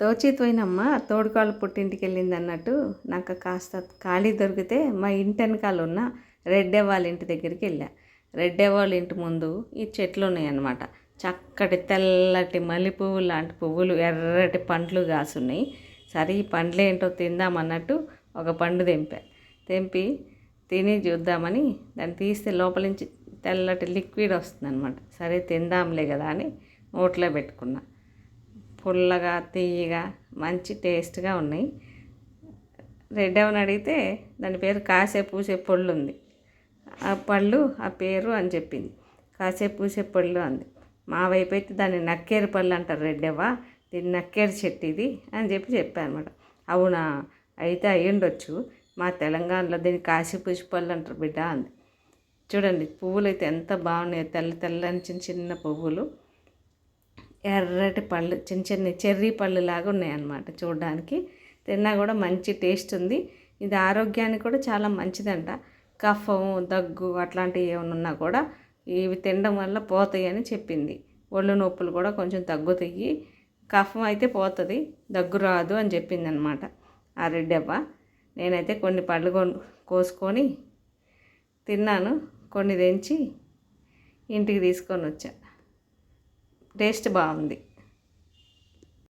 తోచిపోయినమ్మ తోడుకాళ్ళు పుట్టింటికి వెళ్ళింది అన్నట్టు నాకు కాస్త ఖాళీ దొరికితే మా ఇంటి వెనకాల ఉన్న రెడ్డే వాళ్ళ ఇంటి దగ్గరికి వెళ్ళా రెడ్డే వాళ్ళ ఇంటి ముందు ఈ చెట్లు ఉన్నాయన్నమాట చక్కటి తెల్లటి మల్లె పువ్వు లాంటి పువ్వులు ఎర్రటి పండ్లు కాసున్నాయి. సరే ఈ పండ్లు ఏంటో తిందామన్నట్టు ఒక పండు తెంపా. తెంపి తిని చూద్దామని దాన్ని తీస్తే లోపల నుంచి తెల్లటి లిక్విడ్ వస్తుంది అనమాట సరే తిందాంలే కదా అని నోట్లో పెట్టుకున్నా. పుల్లగా తీయగా మంచి టేస్ట్గా ఉన్నాయి. రెడ్ అవని అడిగితే దాని పేరు కాసే పూసే పళ్ళు ఉంది ఆ పళ్ళు ఆ పేరు అని చెప్పింది. కాసే పూసే పళ్ళు అంది. మా వైపు అయితే దాన్ని నక్కేరు పళ్ళు అంటారు రెడ్డవ్వ. దీన్ని నక్కేరు చెట్టు ఇది అని చెప్పి చెప్పాను అనమాట అవునా? అయితే అయ్యుండొచ్చు మా తెలంగాణలో దీన్ని కాసి పూసి పళ్ళు అంటారు బిడ్డ అంది. చూడండి పువ్వులు అయితే ఎంత బాగున్నాయో. తెల్ల తెల్లని చిన్న చిన్న పువ్వులు. ఎర్రటి పళ్ళు చిన్న చిన్న చెర్రీ పళ్ళు లాగా ఉన్నాయన్నమాట చూడడానికి. తిన్నా కూడా మంచి టేస్ట్ ఉంది. ఇది ఆరోగ్యానికి కూడా చాలా మంచిదంట. కఫం దగ్గు అట్లాంటివి ఏమైనా ఉన్నా కూడా ఇవి తినడం వల్ల పోతాయి అని చెప్పింది. ఒళ్ళు నొప్పులు కూడా కొంచెం తగ్గుతాయి. కఫం అయితే పోతుంది దగ్గు రాదు అని చెప్పింది అనమాట ఆ రెడ్డవ్వ నేనైతే కొన్ని పళ్ళు కోసుకొని తిన్నాను. కొన్ని తెంచి ఇంటికి తీసుకొని వచ్చా. టేస్ట్ బాగుంది.